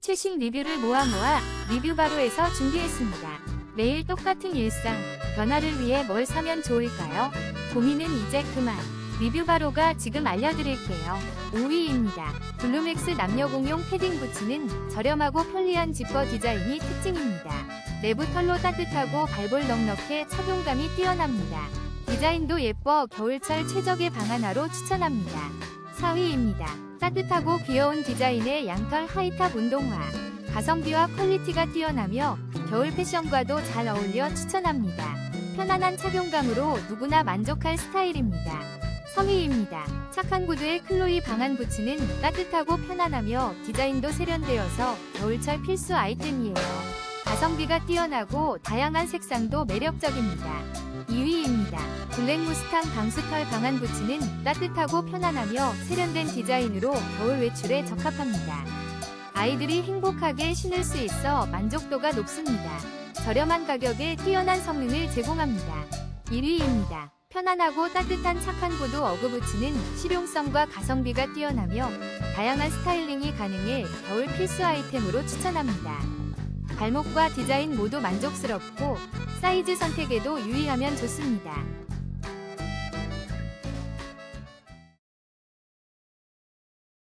최신 리뷰를 모아 모아 리뷰 바로에서 준비했습니다. 매일 똑같은 일상, 변화를 위해 뭘 사면 좋을까요? 고민은 이제 그만. 리뷰 바로가 지금 알려드릴게요. 5위입니다. 블루맥스 남녀 공용 패딩 부츠는 저렴하고 편리한 지퍼 디자인이 특징입니다. 내부 털로 따뜻하고 발볼 넉넉해 착용감이 뛰어납니다. 디자인도 예뻐 겨울철 최적의 방 하나로 추천합니다. 4위입니다. 따뜻하고 귀여운 디자인의 양털 하이탑 운동화. 가성비와 퀄리티가 뛰어나며 겨울 패션과도 잘 어울려 추천합니다. 편안한 착용감으로 누구나 만족할 스타일입니다. 3위입니다. 착한 구두의 클로이 방한 부츠는 따뜻하고 편안하며 디자인도 세련되어서 겨울철 필수 아이템이에요. 가성비가 뛰어나고 다양한 색상도 매력적입니다. 2위입니다. 블랙 무스탕 방수털 방한 부츠는 따뜻하고 편안하며 세련된 디자인으로 겨울 외출에 적합합니다. 아이들이 행복하게 신을 수 있어 만족도가 높습니다. 저렴한 가격에 뛰어난 성능을 제공합니다. 1위입니다. 편안하고 따뜻한 착한 구두 어그부츠는 실용성과 가성비가 뛰어나며 다양한 스타일링이 가능해 겨울 필수 아이템으로 추천합니다. 발목과 디자인 모두 만족스럽고 사이즈 선택에도 유의하면 좋습니다.